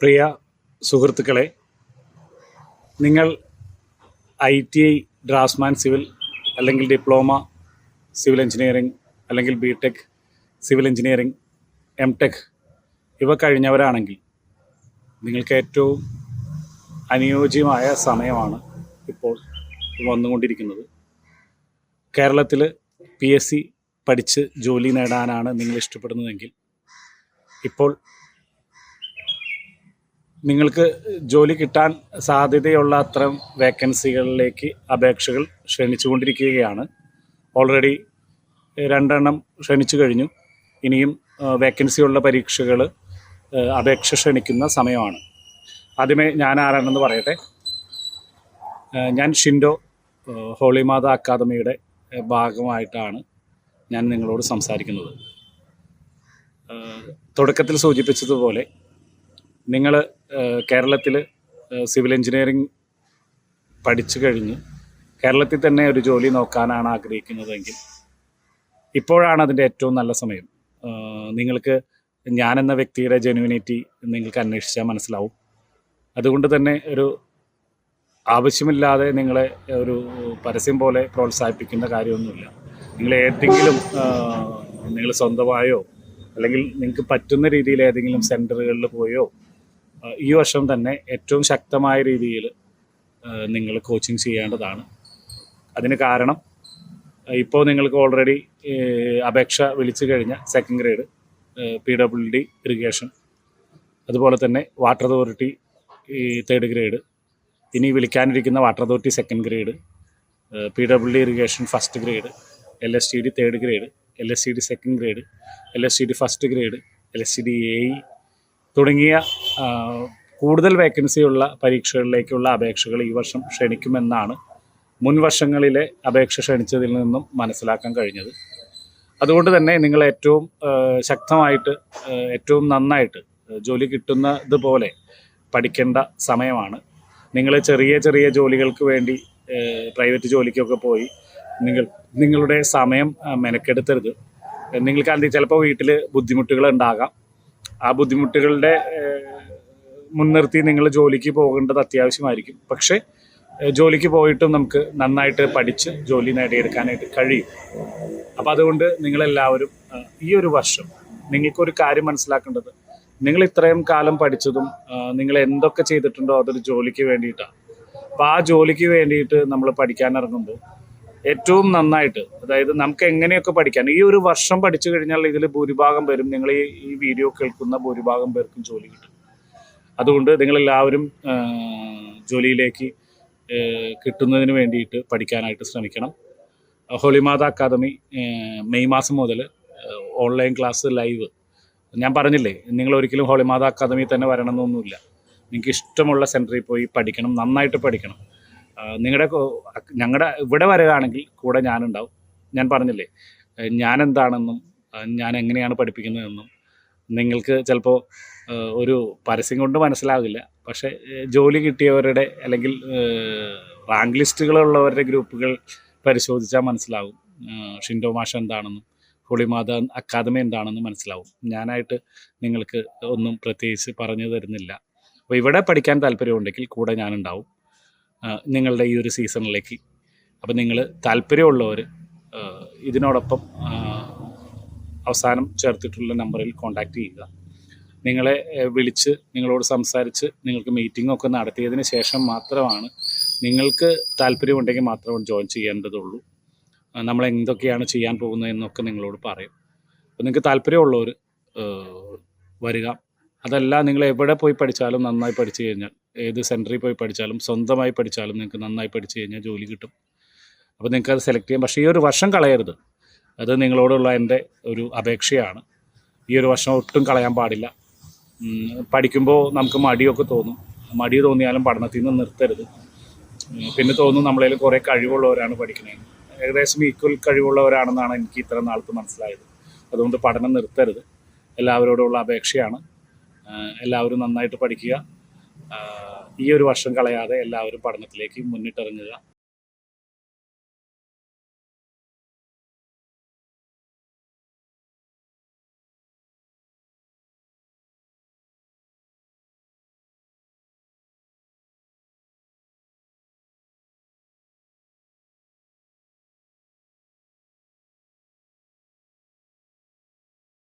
പ്രിയ സുഹൃത്തുക്കളെ നിങ്ങൾ I T I draughtsman civil അല്ലെങ്കിൽ ഡിപ്ലോമ സിവിൽ എഞ്ചിനീയറിംഗ് അല്ലെങ്കിൽ B Tech civil engineering M Tech ഇവ കഴിഞ്ഞവരാണെങ്കിൽ നിങ്ങൾക്ക് ഏറ്റവും അനുയോജ്യമായ സമയമാണ് ഇപ്പോൾ വന്നുകൊണ്ടിരിക്കുന്നത്. കേരളത്തിൽ പി എസ് സി പഠിച്ച് ജോലി നേടാനാണ് നിങ്ങൾ ഇഷ്ടപ്പെടുന്നതെങ്കിൽ ഇപ്പോൾ നിങ്ങൾക്ക് ജോലി കിട്ടാൻ സാധ്യതയുള്ള അത്തരം വേക്കൻസികളിലേക്ക് അപേക്ഷകൾ ക്ഷണിച്ചുകൊണ്ടിരിക്കുകയാണ്. ഓൾറെഡി രണ്ടെണ്ണം ക്ഷണിച്ചു കഴിഞ്ഞു. ഇനിയും വേക്കൻസിയുള്ള പരീക്ഷകൾ അപേക്ഷ ക്ഷണിക്കുന്ന സമയമാണ്. ആദ്യമേ ഞാൻ ആരാണെന്ന് പറയട്ടെ. ഞാൻ ഷിൻഡോ ഹോളിമാത അക്കാദമിയുടെ ഭാഗമായിട്ടാണ് ഞാൻ നിങ്ങളോട് സംസാരിക്കുന്നത്. തുടക്കത്തിൽ സൂചിപ്പിച്ചതുപോലെ നിങ്ങൾ കേരളത്തിൽ സിവിൽ എഞ്ചിനീയറിംഗ് പഠിച്ചു കഴിഞ്ഞ് കേരളത്തിൽ തന്നെ ഒരു ജോലി നോക്കാനാണ് ആഗ്രഹിക്കുന്നതെങ്കിൽ ഇപ്പോഴാണ് അതിന്റെ ഏറ്റവും നല്ല സമയം. നിങ്ങൾക്ക് ഞാൻ എന്ന വ്യക്തിയുടെ ജെനുവിനിറ്റി നിങ്ങൾക്ക് അന്വേഷിച്ചാൽ മനസ്സിലാവും. അതുകൊണ്ട് തന്നെ ഒരു ആവശ്യമില്ലാതെ നിങ്ങളെ ഒരു പരസ്യം പോലെ പ്രോത്സാഹിപ്പിക്കുന്ന കാര്യമൊന്നുമില്ല. നിങ്ങൾ ഏതെങ്കിലും നിങ്ങൾ സ്വന്തമായോ അല്ലെങ്കിൽ നിങ്ങൾക്ക് പറ്റുന്ന രീതിയിൽ ഏതെങ്കിലും സെന്ററുകളിൽ പോയോ ഈ വർഷം തന്നെ ഏറ്റവും ശക്തമായ രീതിയിൽ നിങ്ങൾ കോച്ചിങ് ചെയ്യേണ്ടതാണ്. അതിന് കാരണം ഇപ്പോൾ നിങ്ങൾക്ക് ഓൾറെഡി അപേക്ഷ വിളിച്ചു കഴിഞ്ഞ second grade P W D irrigation അതുപോലെ തന്നെ വാട്ടർ അതോറിറ്റി ഈ തേർഡ് ഗ്രേഡ് ഇനി വിളിക്കാനിരിക്കുന്ന water authority second grade P W D irrigation first grade L S T D third grade L S T D second grade L S T D first grade L S T D A തുടങ്ങിയ കൂടുതൽ വേക്കൻസിയുള്ള പരീക്ഷകളിലേക്കുള്ള അപേക്ഷകൾ ഈ വർഷം ക്ഷണിക്കുമെന്നാണ് മുൻ വർഷങ്ങളിലെ അപേക്ഷ ക്ഷണിച്ചതിൽ നിന്നും മനസ്സിലാക്കാൻ കഴിഞ്ഞത്. അതുകൊണ്ട് തന്നെ നിങ്ങൾ ഏറ്റവും ശക്തമായിട്ട് ഏറ്റവും നന്നായിട്ട് ജോലി കിട്ടുന്നത് പോലെ പഠിക്കേണ്ട സമയമാണ്. നിങ്ങൾ ചെറിയ ചെറിയ ജോലികൾക്ക് വേണ്ടി പ്രൈവറ്റ് ജോലിക്കൊക്കെ പോയി നിങ്ങൾ നിങ്ങളുടെ സമയം മെനക്കെടുത്തരുത്. നിങ്ങൾക്ക് അതിൽ ചിലപ്പോൾ വീട്ടിൽ ബുദ്ധിമുട്ടുകൾ ഉണ്ടാകാം. ആ ബുദ്ധിമുട്ടുകളുടെ മുൻനിർത്തി നിങ്ങൾ ജോലിക്ക് പോകേണ്ടത് അത്യാവശ്യമായിരിക്കും. പക്ഷേ ജോലിക്ക് പോയിട്ടും നമുക്ക് നന്നായിട്ട് പഠിച്ച് ജോലി നേടിയെടുക്കാനായിട്ട് കഴിയും. അപ്പം അതുകൊണ്ട് നിങ്ങളെല്ലാവരും ഈ ഒരു വർഷം നിങ്ങൾക്കൊരു കാര്യം മനസ്സിലാക്കേണ്ടത് നിങ്ങൾ ഇത്രയും കാലം പഠിച്ചതും നിങ്ങൾ എന്തൊക്കെ ചെയ്തിട്ടുണ്ടോ അതൊരു ജോലിക്ക് വേണ്ടിയിട്ടാണ്. അപ്പോൾ ആ ജോലിക്ക് വേണ്ടിയിട്ട് നമ്മൾ പഠിക്കാൻ ഇറങ്ങുമ്പോൾ ഏറ്റവും നന്നായിട്ട് അതായത് നമുക്ക് എങ്ങനെയൊക്കെ പഠിക്കാൻ ഈ ഒരു വർഷം പഠിച്ചു കഴിഞ്ഞാൽ ഇതിൽ ഭൂരിഭാഗം പേരും നിങ്ങൾ ഈ വീഡിയോ കേൾക്കുന്ന ഭൂരിഭാഗം പേർക്കും ജോലി കിട്ടും. അതുകൊണ്ട് നിങ്ങളെല്ലാവരും ജോലിയിലേക്ക് കിട്ടുന്നതിന് വേണ്ടിയിട്ട് പഠിക്കാനായിട്ട് ശ്രമിക്കണം. ഹോളിമാത അക്കാദമി മെയ് മാസം മുതൽ ഓൺലൈൻ ക്ലാസ് ലൈവ്. ഞാൻ പറഞ്ഞില്ലേ നിങ്ങൾ ഒരിക്കലും ഹോളിമാത അക്കാദമി തന്നെ വരണമെന്നൊന്നുമില്ല. നിങ്ങൾക്ക് ഇഷ്ടമുള്ള സെന്ററിൽ പോയി പഠിക്കണം നന്നായിട്ട് പഠിക്കണം. നിങ്ങളുടെ ഞങ്ങളുടെ ഇവിടെ വരികയാണെങ്കിൽ കൂടെ ഞാനുണ്ടാവും. ഞാൻ പറഞ്ഞില്ലേ ഞാൻ എന്താണെന്നും ഞാൻ എങ്ങനെയാണ് പഠിപ്പിക്കുന്നതെന്നും നിങ്ങൾക്ക് ചിലപ്പോൾ ഒരു പരസ്യം കൊണ്ട് മനസ്സിലാവില്ല. പക്ഷെ ജോലി കിട്ടിയവരുടെ അല്ലെങ്കിൽ റാങ്ക് ലിസ്റ്റുകളുള്ളവരുടെ ഗ്രൂപ്പുകൾ പരിശോധിച്ചാൽ മനസ്സിലാവും. ഷിൻഡോ മാഷ എന്താണെന്നും ഹോളിമാത അക്കാദമി എന്താണെന്നും മനസ്സിലാവും. ഞാനായിട്ട് നിങ്ങൾക്ക് ഒന്നും പ്രത്യേകിച്ച് പറഞ്ഞു തരുന്നില്ല. അപ്പോൾ ഇവിടെ പഠിക്കാൻ താല്പര്യമുണ്ടെങ്കിൽ കൂടെ ഞാനുണ്ടാവും. നിങ്ങളുടെ ഈ ഒരു സീസണിലേക്ക്. അപ്പം നിങ്ങൾ താല്പര്യമുള്ളവർ ഇതിനോടൊപ്പം അവസാനം ചേർത്തിട്ടുള്ള നമ്പറിൽ കോൺടാക്റ്റ് ചെയ്യുക. നിങ്ങളെ വിളിച്ച് നിങ്ങളോട് സംസാരിച്ച് നിങ്ങൾക്ക് മീറ്റിംഗ് ഒക്കെ നടത്തിയതിന് ശേഷം മാത്രമാണ് നിങ്ങൾക്ക് താല്പര്യമുണ്ടെങ്കിൽ മാത്രം ജോയിൻ ചെയ്യേണ്ടതുള്ളൂ. നമ്മൾ എന്തൊക്കെയാണ് ചെയ്യാൻ പോകുന്നത് എന്നൊക്കെ നിങ്ങളോട് പറയും. അപ്പോൾ നിങ്ങൾക്ക് താല്പര്യമുള്ളവർ വരിക. അതല്ല നിങ്ങൾ എവിടെ പോയി പഠിച്ചാലും നന്നായി പഠിച്ചു കഴിഞ്ഞാൽ ഏത് സെന്ററിൽ പോയി പഠിച്ചാലും സ്വന്തമായി പഠിച്ചാലും നിങ്ങൾക്ക് നന്നായി പഠിച്ചു കഴിഞ്ഞാൽ ജോലി കിട്ടും. അപ്പോൾ നിങ്ങൾക്ക് അത് സെലക്ട് ചെയ്യാം. പക്ഷേ ഈ ഒരു വർഷം കളയരുത്. അത് നിങ്ങളോടുള്ള എന്റെ ഒരു അപേക്ഷയാണ്. ഈ ഒരു വർഷം ഒട്ടും കളയാൻ പാടില്ല. പഠിക്കുമ്പോൾ നമുക്ക് മടിയൊക്കെ തോന്നും. മടി തോന്നിയാലും പഠനത്തിൽ നിന്ന് നിർത്തരുത്. പിന്നെ തോന്നും നമ്മളതിൽ കുറേ കഴിവുള്ളവരാണ് പഠിക്കുന്നത് ഏകദേശം ഈക്വൽ കഴിവുള്ളവരാണെന്നാണ് എനിക്ക് ഇത്ര നാളത്ത് മനസ്സിലായത്. അതുകൊണ്ട് പഠനം നിർത്തരുത്. എല്ലാവരോടുള്ള അപേക്ഷയാണ്. എല്ലാവരും നന്നായിട്ട് പഠിക്കുക. ഈ ഒരു വർഷം കളയാതെ എല്ലാവരും പഠനത്തിലേക്ക് മുന്നിട്ടിറങ്ങുക.